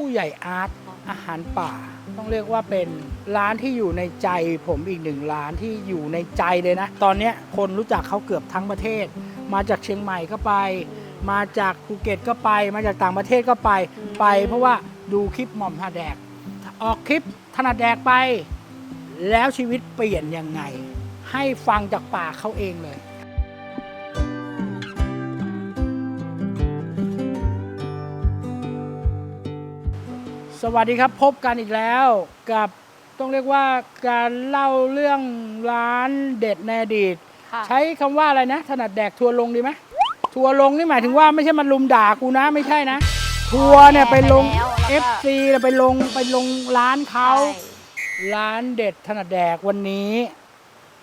ผู้ใหญ่อาร์ตอาหารป่า ต้องเรียกว่าเป็นร้านที่อยู่ในใจผมอีกหนึ่งร้านที่อยู่ในใจเลยนะ ตอนนี้คนรู้จักเขาเกือบทั้งประเทศ มาจากเชียงใหม่ก็ไป มาจากภูเก็ตก็ไป มาจากต่างประเทศก็ไปไป เพราะว่าดูคลิปหม่อมถนัดแดก ออกคลิปถนัดแดกไป แล้วชีวิตเปลี่ยนยังไง ให้ฟังจากปากเขาเองเลย สวัสดีครับพบกันอีกแล้วกับต้องเรียกว่าการเล่าเรื่องร้านเด็ดในอดีตค่ะใช้คำว่าอะไรนะ ถนัดแดกทัวร์ลงดีไหมทัวร์ลงนี่หมายถึงว่าไม่ใช่มันลุมด่ากูนะไม่ใช่นะ ทัวร์เนี่ยไปลงแล้วแล้วก็ FC แล้วไปลงไปลงร้านเขา ใช่ ร้านเด็ดถนัดแดกวันนี้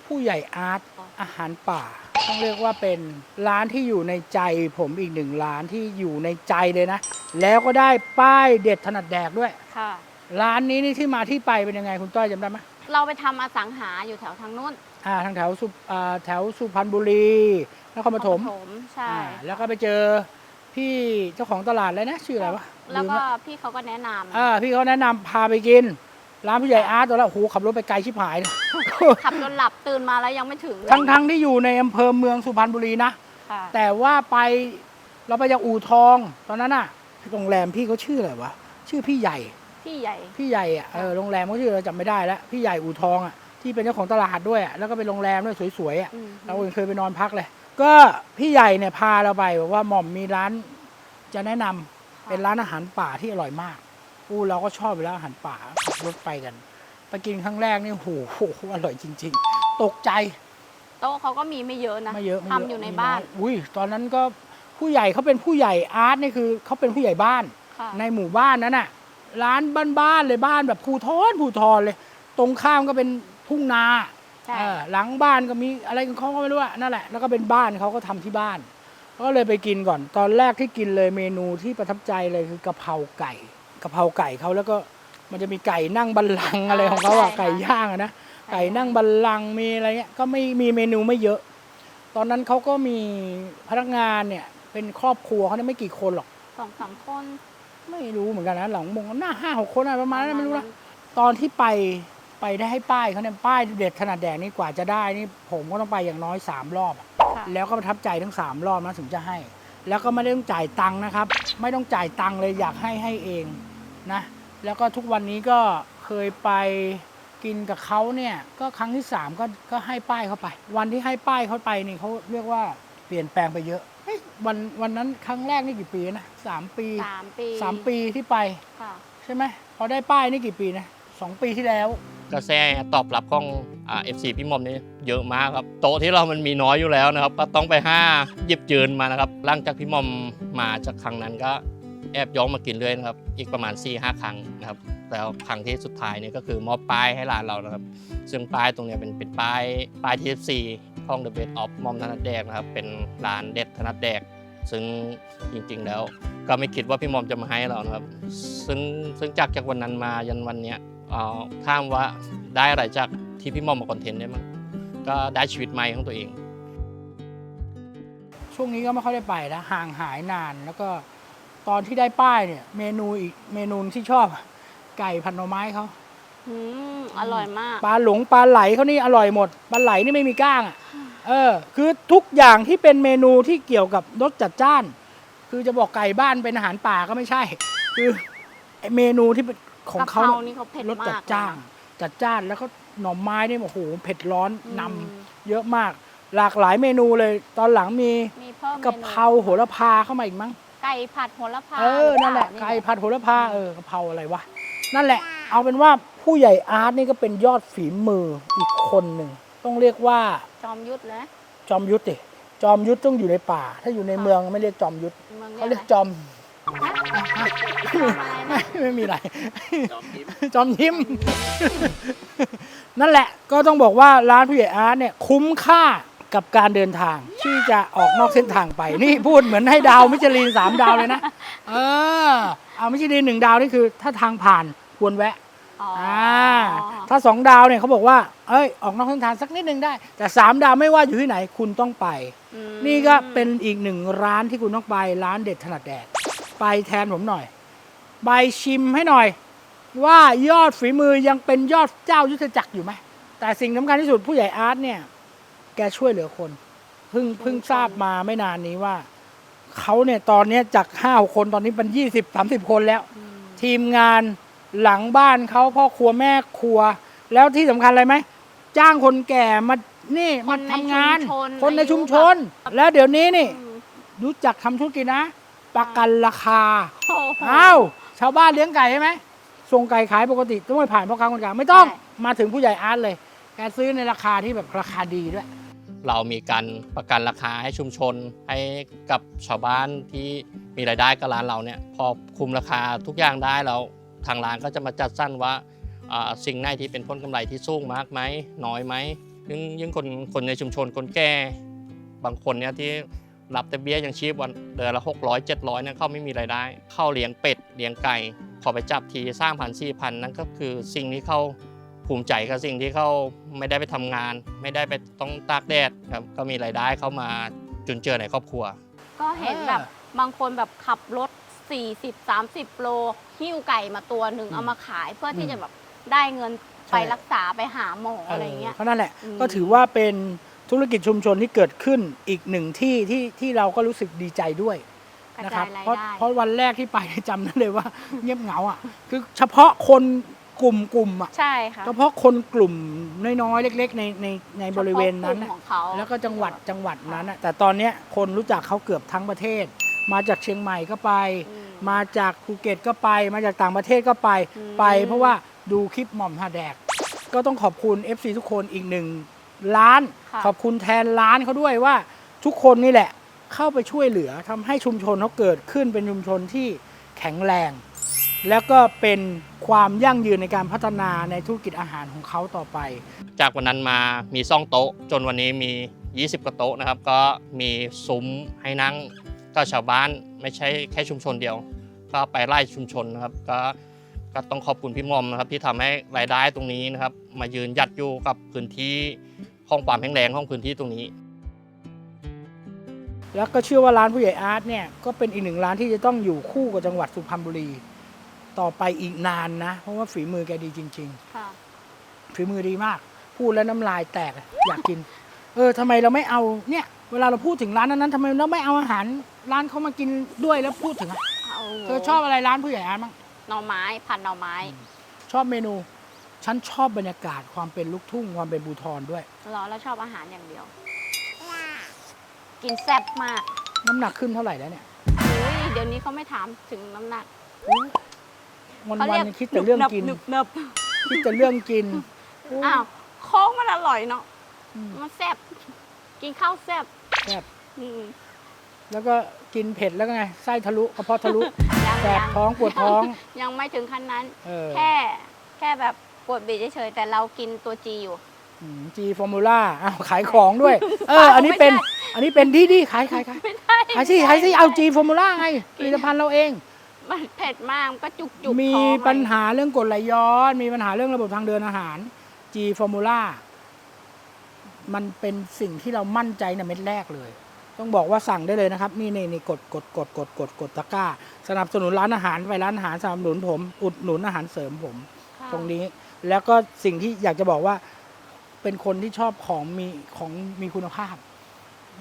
ผู้ใหญ่อาร์ตอาหารป่า ต้องเรียกว่าเป็นร้านที่อยู่ในใจผมอีกหนึ่งร้านที่อยู่ในใจเลยนะ แล้วก็ได้ป้ายเด็ดถนัดแดกด้วย ค่ะ ร้านนี้นี่ที่มาที่ไปเป็นยังไงคุณต้อยจำได้ไหมเราไปทำอสังหาอยู่แถวทางนู้นอ่าทางแถวสุอ่าแถวสุพรรณบุรีนครปฐมนครใช่ อ่าแล้วก็ไปเจอพี่เจ้าของตลาดเลยนะ ชื่ออะไรวะแล้วมก็ละพี่เขาก็แนะนำอ่าพี่เขาแนะนำพาไปกิน ร้านผู้ใหญ่อาร์ตตอนแรกโอ้โหขับรถไปไกลชิบหายเลย ขับจนหลับตื่นมาแล้วยังไม่ถึงเลยทั้งทั้งที่อยู่ในอำเภอเมืองสุพรรณบุรีนะ ค่ะแต่ว่าไปเราไปจากอู่ทองตอนนั้นน่ะโรงแรมพี่เขาชื่ออะไรวะชื่อพี่ใหญ่ พี่ใหญ่ พี่ใหญ่อะเออโรงแรมเขาชื่อเราจำไม่ได้แล้วพี่ใหญ่อู่ทองอะที่เป็นเจ้าของตลาดด้วยอะแล้วก็เป็นโรงแรมด้วยสวยๆอะอืม เราเคยไปนอนพักเลย ก็พี่ใหญ่เนี่ยพาเราไปบอกว่าหม่อมมีร้าน จะแนะนำเป็นร้านอาหารป่าที่อร่อยมาก อู้เราก็ชอบไปแล้วอาหารป่าขับรถไปกัน ไปกินครั้งแรกนี่โหโหอร่อยจริง ๆ ตกใจโต๊ะเขาก็มีไม่เยอะนะไม่เยอะไม่เยทำอยู่ในบ้าน มีอยอุ้ยตอนนั้นก็ผู้ใหญ่เขาเป็นผู้ใหญ่อาร์ตนี่คือเขาเป็นผู้ใหญ่บ้าน ค่ะในหมู่บ้านนั้นน่ะ ร้านบ้านๆเลยบ้านแบบภูทอนภูทอนเลย ตรงข้ามก็เป็นทุ่งนาใช่ เออหลังบ้านก็มีอะไรของเขาก็ไม่รู้อะนั่นแหละแล้วก็เป็นบ้านเขาก็ทำที่บ้าน ก็เลยไปกินก่อน ตอนแรกที่กินเลยเมนูที่ประทับใจเลยคือกะเพราไก่ กะเพราไก่เขาแล้วก็มันจะมีไก่นั่งบัลลังก์อะไรของเขาอะไก่ย่างอะนะไก่นั่งบัลลังก์มีอะไรเงี้ยก็ไม่มีเมนูไม่เยอะ ตอนนั้นเขาก็มีพนักงานเนี่ยเป็นครอบครัวเขาเนี่ยไม่กี่คนหรอกสองสามคนไม่รู้เหมือนกันนะหลังมงหน้าห้าหกคนอะไรประมาณนั้นไม่รู้นะ ตอนที่ไปไปได้ให้ป้ายเขาเนี่ยป้ายเด็ดขนาดแดงนี่กว่าจะได้นี่ผมก็ต้องไปอย่างน้อยสามรอบอะค่ะแล้วก็ประทับใจทั้งสามรอบนะถึงจะให้ แล้วก็ไม่ได้ต้องจ่ายตังค์นะครับ ไม่ต้องจ่ายตังค์เลยอยากให้ให้เอง นะแล้วก็ทุกวันนี้ก็เคยไปกินกับเขาเนี่ยก็ครั้งที่สามก็ก็ให้ป้ายเขาไป วันที่ให้ป้ายเขาไปนี่เขาเรียกว่าเปลี่ยนแปลงไปเยอะเฮ้ยวันวันนั้นครั้งแรกนี่กี่ปีนะสามปีสามปีสามปีที่ไปค่ะใช่ไหมพอได้ป้ายนี่กี่ปีนะสองปีที่แล้วกระแสตอบรับของอ่าเอฟซีพี่หมอมนี่เยอะมากครับโต๊ะที่เรามันมีน้อยอยู่แล้วนะครับ ก็ต้องไปห้าหยิบจืนมานะครับหลังจากพี่หมอมมาจากครั้งนั้นก็ แอบย้องมากินเรื่อยนะครับ อีกประมาณ4ีหครั้งนะครับแล้วครั้งที่สุดท้ายนี่ก็คือมอบป้ายให้ร้านเรานะครับ ซึ่งป้ายตรงนี้เป็นเป็นป้ายป้ายที่14ของ The Best of มอมธนัดแดกนะครับ เป็นร้านเด็ดธนัดแดก ซึ่งจริงๆแล้ว ก็ไม่คิดว่าพี่มอมจะมาให้เรานะครับ ซึ่งซึ่งจากจากวันนั้นมายันวันเนี้ยเอ่อถามว่าได้อะไรจากที่พี่มอมมาคอนเทนต์ได้มั้งก็ได้ชีวิตใหม่ของตัวเอง ช่วงนี้ก็ไม่ค่อยได้ไปแล้วห่างหายนานแล้วก็ ตอนที่ได้ป้ายเนี่ย เมนูอีกเมนูที่ชอบ ไก่ผัดหน่อไม้เขาอืมอร่อยมาก ปลาหลงปลาไหลเขานี่อร่อยหมดปลาไหลนี่ไม่มีก้างอะเออ คือทุกอย่างที่เป็นเมนูที่เกี่ยวกับรสจัดจ้าน คือจะบอกไก่บ้านเป็นอาหารป่าก็ไม่ใช่ คือไอ้เมนูที่เป็นของเขากะเพรานี่เขาเผ็ดรสมากจัดจ้านจัดจ้านแล้วก็หน่อไม้นี่โอ้โหเผ็ดร้อนนำอืมเยอะมาก หลากหลายเมนูเลย ตอนหลังมีมีเพิ่มกะเพราโหระพาเข้ามาอีกมั้ง ไก่ผัดโหระพาเออ นั่นแหละรือเปาไก่ผัดโหระพา เออกะเพราอะไรวะ นั่นแหละ เอาเป็นว่าผู้ใหญ่อาร์ตนี่ก็เป็นยอดฝีมืออีกคนหนึ่ง ต้องเรียกว่า จอมยุทธเลยจอมยุทธดิจอมยุทธต้องอยู่ในป่า ถ้าอยู่ในเมืองไม่เรียกจอมยุทธเมืองเขาเรีเรียยกกจอมจอมอะไรนะไม่มีอะไร จอมยิ้ม นั่นแหละ ก็ต้องบอกว่าร้านผู้ใหญ่อาร์ตเนี่ยคุ้มค่า กับการเดินทางที่จะออกนอกเส้นทางไป นี่พูดเหมือนให้ดาวมิชลินสามดาวเลยนะ เออเอามิชลินหนึ่งดาวนี่คือ ถ้าทางผ่านควรแวะอ๋อออ่าถ้าสองดาวเนี่ยเขาบอกว่าเอ้ยออกนอกเส้นทางสักนิดนึงได้ แต่สามดาวไม่ว่าอยู่ที่ไหนคุณต้องไปอืมนี่ก็เป็นอีกหนึ่งร้านที่คุณต้องไปร้านเด็ดถนัดแดดไปแทนผมหน่อยใบชิมให้หน่อย ว่ายอดฝีมือยังเป็นยอดเจ้ายุทธจักรอยู่ไหมแต่สิ่งสำคัญที่สุดผู้ใหญ่อาร์ตเนี่ย แกช่วยเหลือคนเพิ่งเพิ่งทราบมาไม่นานนี้ว่าเขาเนี่ยตอนเนี้ยจากห้าคนตอนนี้เป็นยี่สิบสามสิบคนแล้วอืมทีมงานหลังบ้านเขาพ่อครัวแม่ครัว แล้วที่สำคัญอะไรไหมจ้างคนแก่มานี่มาทำงาน คนในชุมชน แล้วเดี๋ยวนี้นี่อืมรู้จักทำธุรกิจนะ ประกันราคาโอ้โหอ้าวชาวบ้านเลี้ยงไก่ใช่ไหมส่งไก่ขายปกติต้องไปผ่านพ่อค้าคนกลางไม่ต้องใช่มาถึงผู้ใหญ่อาร์ตเลยแกซื้อในราคาที่แบบราคาดีด้วย เรามีการประกันราคาให้ชุมชน ให้กับชาวบ้านที่มีรายได้กับร้านเราเนี่ยพอคุมราคาทุกอย่างได้แล้วทางร้านก็จะมาจัดสั้นว่าสิ่งไหนที่เป็นผลกำไรที่สูงมากไหมน้อยไหมยิ่งยิ่งคนคนในชุมชนคนแก่บางคนเนี่ยที่รับแต่เบี้ยยังชีพวันเดือนละ600 700เนี่ยเขาไม่มีรายได้ เข้าเลี้ยงเป็ดเลี้ยงไก่พอไปจับทีสร้างพันสี่พันนั่นก็คือสิ่งที่เขา ภูมิใจกับสิ่งที่เขาไม่ได้ไปทำงาน ไม่ได้ไปต้องตากแดดครับก็มีรายได้เข้ามาจุนเจือในครอบครัว ก็เห็นแบบบางคนแบบขับรถ 40 30 โลหิ้วไก่มาตัวหนึ่งอืมเอามาขายเพื่อที่อืมจะแบบได้เงินใช่ไปรักษาไปหาหมออะไรเงี้ยเพราะนั่นแหละอืมก็ถือว่าเป็นธุรกิจชุมชนที่เกิดขึ้นอีกหนึ่งที่ที่ที่เราก็รู้สึกดีใจด้วยกระนะคจารัยบรายเพราะได้เพราะวันแรกที่ไปจำได้เลยว่า เงียบเหงาอะคือเฉพาะคน กลุ่มกลุ่มอะใช่ค่ะเฉพาะคนกลุ่มน้อยๆ เล็ก ๆ ในในในบริเวณนั้น ฉพาะกลุ่น่ะมของเขาแล้วก็จังหวัดจังหวัดนั้นน่ะแต่ตอนเนี้ยคนรู้จักเขาเกือบทั้งประเทศ มาจากเชียงใหม่ก็ไป อืม มาจากภูเก็ตก็ไป มาจากต่างประเทศก็ไปอืม ไป เพราะว่าดูคลิปหม่อมหาแดก ก็ต้องขอบคุณ FC ทุกคนอีกหนึ่งล้าน ค่ะ ขอบคุณแทนร้านเขาด้วยว่าทุกคนนี่แหละเข้าไปช่วยเหลือทำให้ชุมชนเขาเกิดขึ้นเป็นชุมชนที่แข็งแรง แล้วก็เป็นความยั่งยืนในการพัฒนาในธุรกิจอาหารของเขาต่อไป จากวันนั้นมามีซ่องโต๊ะ จนวันนี้มี 20กว่าโต๊ะนะครับ ก็มีซุ้มให้นั่งก็ชาวบ้านไม่ใช่แค่ชุมชนเดียว ก็ไปไล่ชุมชนนะครับ ก็ก็ต้องขอบคุณพี่มอมนะครับที่ทำให้รายได้ตรงนี้นะครับ มายืนหยัดอยู่กับพื้นที่ห้องความแข็งแรงของพื้นที่ตรงนี้ แล้วก็เชื่อว่าร้านผู้ใหญ่อาร์ตเนี่ยก็เป็นอีกหนึ่งร้านที่จะต้องอยู่คู่กับจังหวัดสุพรรณบุรี ต่อไปอีกนานนะ เพราะว่าฝีมือแกดีจริง ค่ะ ๆ ฝีมือดีมาก พูดแล้วน้ำลายแตกอะอยากกิน เออทำไมเราไม่เอาเนี่ย เวลาเราพูดถึงร้านนั้นๆทำไมเราไม่เอาอาหารร้านเขามากินด้วยแล้วพูดถึงอะเอาเธอชอบอะไรร้านผู้ใหญ่อาร์ตมั้ง หน่อไม้ผัดหน่อไม้ชอบเมนู ฉันชอบบรรยากาศความเป็นลูกทุ่งความเป็นบูทอนด้วยรอแล้วชอบอาหารอย่างเดียว กินแซ่บมากน้ำหนักขึ้นเท่าไหร่แล้วเนี่ย อุ้ยเดี๋ยวนี้เขาไม่ถามถึงน้ำหนัก วันเขาวัเรียกนคิดแต่เรื่องกินหนึบหนึบคิดแต่เรื่องกินอ้าวโค้งมันอร่อยเนาะอืม มันแซ่บกินข้าวแซ่บแซ่บอืม แล้วก็กินเผ็ดแล้วก็ไงไส้ทะลุกระเพาะทะลุยังแสบยังท้องปวดท้อง ยังไม่ถึงขั้นนั้น เออแค่แค่แบบปวดบีบเฉยๆแต่เรากินตัวจีอยู่ จีฟอร์มูล่าอ้าวขายของด้วย เออ อันนี้เป็นไม่ใช่อันนี้เป็นดีดีขายขายขายไม่ได้ขายสิขายสิเอาจีฟอร์มูล่าไงผลิตภัณฑ์เราเอง มันเผ็ดมากมันก็จุกจุกมีท้องปัญหาเรื่องกรดไหลย้อน มีปัญหาเรื่องระบบทางเดินอาหารจีฟอร์มูล่ามันเป็นสิ่งที่เรามั่นใจในเม็ดแรกเลย ต้องบอกว่าสั่งได้เลยนะครับ นี่นี่นี่กดกดกดกดกดกดตะกร้า สนับสนุนร้านอาหารไปร้านอาหารสนับสนุนผม อุดหนุนอาหารเสริมผมค่ะตรงนี้ แล้วก็สิ่งที่อยากจะบอกว่า เป็นคนที่ชอบของมีของมีคุณภาพ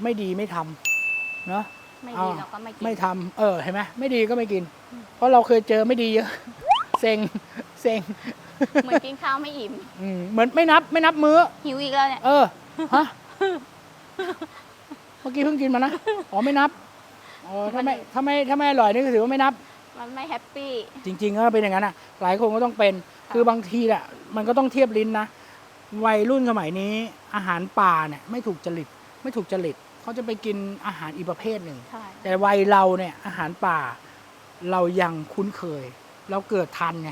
ไม่ดีไม่ทำเนาะ ไม่เอาดีเราก็ไม่กิน ไม่ทำเออเห็นไหมไม่ดีก็ไม่กินเพราะเราเคยเจอไม่ดีเยอะ เซ็งเซ็งเหมือนกินข้าวไม่อิ่ม อืมเหมือนไม่นับไม่นับมื้อ หิวอีกแล้วเนี่ย เออ ฮะ เมื่อกี้เพิ่งกินมานะ อ๋อไม่นับอ๋อถ้าไม่ถ้าไม่ถ้าไม่อร่อยนี่ก็ถือว่าไม่นับ มันไม่แฮปปี้ จริงๆก็เป็นอย่างนั้นอะ หลายคนก็ต้องเป็น ค่ะ คือบางทีแหละมันก็ต้องเทียบลิ้นนะ วัยรุ่นสมัยนี้ อาหารป่าเนี่ย ไม่ถูกจริต ไม่ถูกจริต เขาจะไปกินอาหารอีกประเภทหนึ่ง ใช่แต่วัยเราเนี่ยอาหารป่าเรายังคุ้นเคย เราเกิดทันไง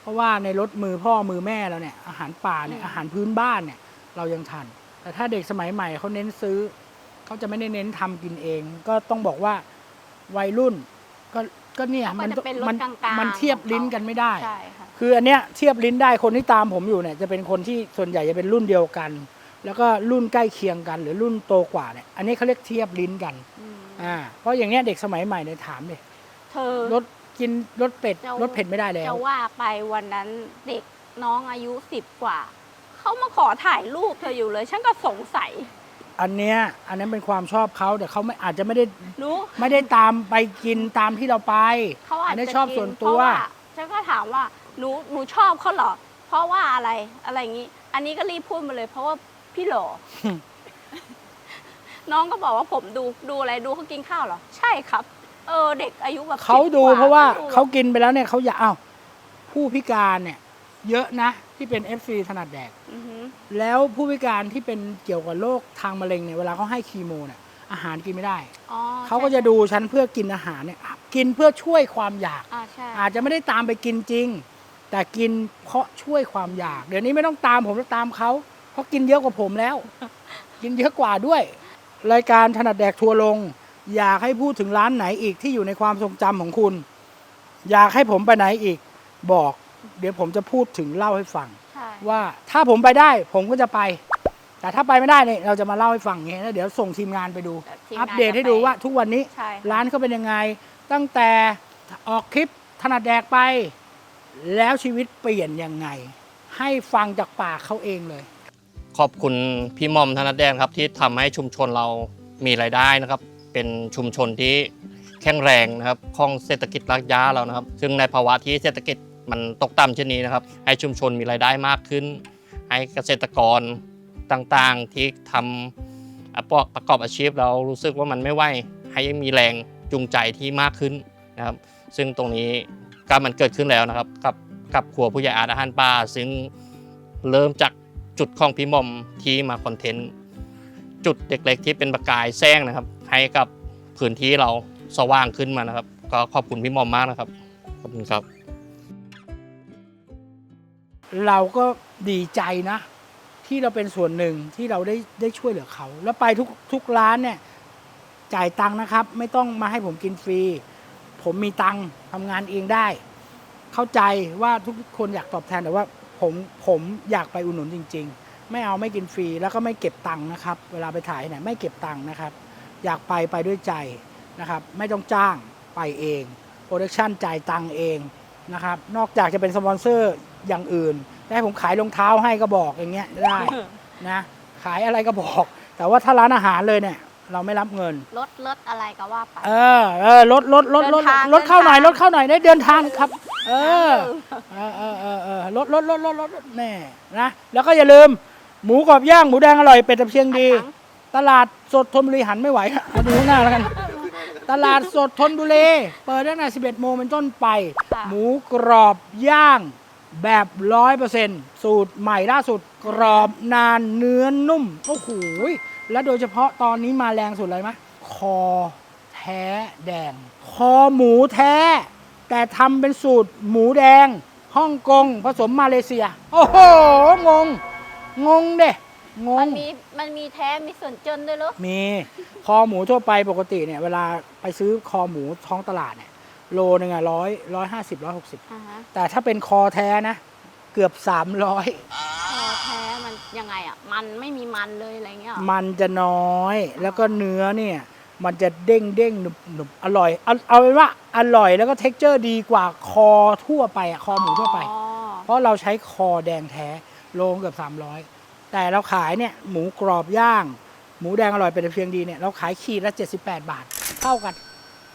เพราะว่าในรถมือพ่อมือแม่เราเนี่ยอาหารป่าเนี่ยอาหารพื้นบ้านเนี่ยเรายังทัน แต่ถ้าเด็กสมัยใหม่เขาเน้นซื้อ เขาจะไม่ได้เน้นทำกินเอง ก็ต้องบอกว่าวัยรุ่นก็ก็เนี่ยก็มันจะเป็นรสมันกลางๆมันเทียบของขาลิ้นกันไม่ได้ ใช่ค่ะ คืออันเนี้ยเทียบลิ้นได้คนที่ตามผมอยู่เนี่ยจะเป็นคนที่ส่วนใหญ่จะเป็นรุ่นเดียวกัน แล้วก็รุ่นใกล้เคียงกัน หรือรุ่นโตกว่าเนี่ยอันนี้เขาเรียกเทียบลิ้นกันอืมอ่าเพราะอย่างเนี้ยเด็กสมัยใหม่เนี่ยถามเลยเธอรถกินรสเป็ดจะรสเผ็ดไม่ได้แล้วจะว่าไปวันนั้นเด็กน้องอายุสิบกว่าเขามาขอถ่ายรูปเธออยู่เลย ฉันก็สงสัย อันเนี้ยอันนั้นเป็นความชอบเขาแต่เขาไม่อาจจะไม่ได้หนูไม่ได้ตามไปกินตามที่เราไปเขาอาจนนี้จะชอบกิส่วนเพตัวราะว่าฉันก็ถามว่าหนูหนูชอบเขาเหรอเพราะว่าอะไรอะไรอย่างนี้ อันนี้ก็รีบพูดมาเลย เพราะว่า พี่หล่อ น้องก็บอกว่าผมดูดูอะไรดูเขากินข้าวเหรอ ใช่ครับ เออ เด็กอายุแบบเขา10ดูกเพราะว่าดูเขากินไปแล้วเนี่ยเขาอยากอ้าวผู้พิการเนี่ย เยอะนะ ที่เป็น FC ถนัดแดกอือหือแล้วผู้พิการที่เป็นเกี่ยวกับโรคทางมะเร็งเนี่ยเวลาเขาให้คีโมเนี่ยอาหารกินไม่ได้อ๋อเขาก็จะดูฉันเพื่อกินอาหารเนี่ยกินเพื่อช่วยความอยากอ่าใช่อาจจะไม่ได้ตามไปกินจริง แต่กินเพราะช่วยความอยาก เดี๋ยวนี้ไม่ต้องตามผมแล้วตามเขา เพราะกินเยอะกว่าผมแล้ว กินเยอะกว่าด้วย รายการถนัดแดกทัวร์ลง อยากให้พูดถึงร้านไหนอีกที่อยู่ในความทรงจำของคุณ อยากให้ผมไปไหนอีก บอก เดี๋ยวผมจะพูดถึงเล่าให้ฟัง ใช่ว่าถ้าผมไปได้ผมก็จะไป แต่ถ้าไปไม่ได้เนี่ยเราจะมาเล่าให้ฟังอย่างเงี้ยแล้วเดี๋ยวส่งทีมงานไปดูทีมงานอัปเดตให้ดูว่าทุกวันนี้ ใช่ค่ะร้านเขาเป็นยังไง ตั้งแต่ออกคลิปถนัดแดกไป แล้วชีวิตเปลี่ยนยังไง ให้ฟังจากปากเขาเองเลย ขอบคุณพี่มอมธนัดแดนครับที่ทำให้ชุมชนเรามีรายได้นะครับ เป็นชุมชนที่แข็งแรงนะครับของเศรษฐกิจรักย่าเรานะครับ ซึ่งในภาวะที่เศรษฐกิจมันตกต่ำเช่นนี้นะครับ ให้ชุมชนมีรายได้มากขึ้น ให้เกษตรกรต่างๆที่ทำอะประประกอบอาชีพเรารู้สึกว่ามันไม่ไหวให้มีแรงจูงใจที่มากขึ้นนะครับ ซึ่งตรงนี้ก็มันเกิดขึ้นแล้วนะครับ กับกับครัวผู้ใหญ่อร์ตอาหารป่าซึ่งเริ่มจาก จุดของพี่มอมที่มาคอนเทนต์จุดเล็กๆที่เป็นประกายแสงนะครับ ให้กับพื้นที่เราสว่างขึ้นมานะครับ ก็ขอบคุณพี่มอมมากนะครับขอบคุณครับ เราก็ดีใจนะ ที่เราเป็นส่วนหนึ่งที่เราได้ได้ช่วยเหลือเขา แล้วไปทุกทุกร้านเนี่ยจ่ายตังค์นะครับ ไม่ต้องมาให้ผมกินฟรี ผมมีตังค์ทำงานเองได้ เข้าใจว่าทุกคนอยากตอบแทนแต่ว่า ผมผมอยากไปอุดหนุนจริง ๆ ไม่เอาไม่กินฟรีแล้วก็ไม่เก็บตังค์นะครับ เวลาไปถ่ายเนี่ยไม่เก็บตังค์นะครับ อยากไปไปด้วยใจนะครับ ไม่ต้องจ้างไปเองโปรดักชันจ่ายตังค์เองนะครับ นอกจากจะเป็นสปอนเซอร์อย่างอื่นได้ผมขายรองเท้าให้ก็บอกอย่างเงี้ยได้นะขายอะไรก็บอก แต่ว่าถ้าร้านอาหารเลยเนี่ย เราไม่รับเงินรถรถอะไรก็ว่าไป เออเออลดลดลดลดเดินทางลดเข้าหน่อยเดิลนดทางเข้าหน่อยได้เดินทางครับ เออเออเออเออเออลดลดลดลดลดแน่นะแล้วก็อย่าลืม หมูกรอบย่างหมูแดงอร่อยเป็ดตะเพียงดี ตลาดสดธนบุรีหันไม่ไหวมาดูข้างหน้าแล้วกัน ตลาดสดธนบุรีเปิดตั้งแต่11 โมงเป็นต้นไป หมูกรอบย่างแบบร้อยเปอร์เซ็นต์สูตรใหม่ล่าสุดกรอบนานเนื้อนุ่มโอ้โหและโดยเฉพาะตอนนี้มาแรงสุดเลยไหมคอแท้แดง คอหมูแท้ แต่ทำเป็นสูตรหมูแดงฮ่องกงผสมมาเลเซีย โอ้โห งง งงเด้งมัง นมีมันมีแท้มีส่วนเจินด้วยเหรอมีคอหมูทั่วไปปกติเนี่ยเวลาไปซื้อคอหมูท้องตลาดเนี่ยโลหนึ่งอะร้อยร้อยห้าสิบร้อยหกสิบอ่าฮะแต่ถ้าเป็นคอแท้นะ เกือบสามร้อยคอแท้มันยังไงอะ มันไม่มีมันเลยอะไรเงี้ยเหรอมันจะน้อย แล้วก็เนื้อเนี่ย มันจะเด้งเด้งหนุบหนุบอร่อยเอาเอาเป็นว่าอร่อยแล้วก็เท็กเจอร์ดีกว่าคอทั่วไปอะคอหมูทั่วไป อ๋อเพราะเราใช้คอแดงแท้โลเกือบ300 แต่เราขายเนี่ยหมูกรอบย่าง หมูแดงอร่อยเป็นเพียงดีเนี่ยเราขายขีดละ 78 บาท เท่ากัน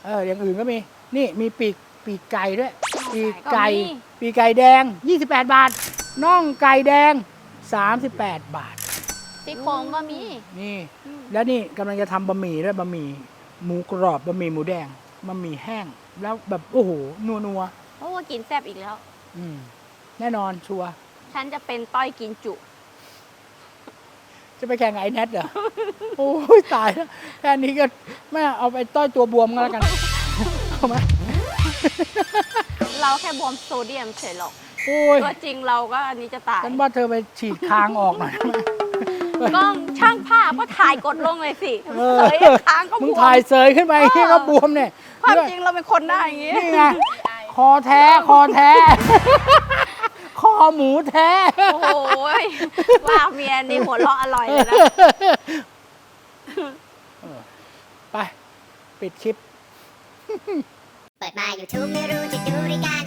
เอออย่างอื่นก็มี นี่มีปีกปีกไก่ด้วย ปีกไก่ ปีกไก่แดง 28 บาท น่องไก่แดง 38 บาท ซี่โครงก็มี นี่ อืม แล้วนี่กำลังจะทำบะหมี่ด้วยบะหมี่หมูกรอบบะหมี่หมูแดงบะหมี่แห้ง แล้วแบบโอ้โหนัวนัวโอ้กินแซ่บอีกแล้ว ๆอืม แน่นอนชัวร์ฉันจะเป็นต้อยกินจุ จะไปแข่งกับไอ้แนทเหรอ โอ้ยตายแล้วแค่นี้ก็แม่เอาไปต้อยตัวบวมกันแล้วกัน เอาไหมเราแค่บวมโซเดียมเฉยหรอก โอ้ยตัวจริงเราก็อันนี้จะตาย ฉันว่าเธอไปฉีดคางออกหน่อยได้ไหม กล้องช่างภาพก็ถ่ายกดลงเลยสิเออเสยค้างก็บมึงวมถ่ายเซยขึ้นไปเออที่เขาบวมเนี่ยความจริงเราเป็นคนหน้าอย่างงี้ นี่ไงคอแท้คอแท้ คอหมูแท้ โอ้ยว่าเมียนี่หัวเราะอร่อยเลยนะไป ปิดคลิป เปิดมา YouTube ไม่รู้จะดูรายการ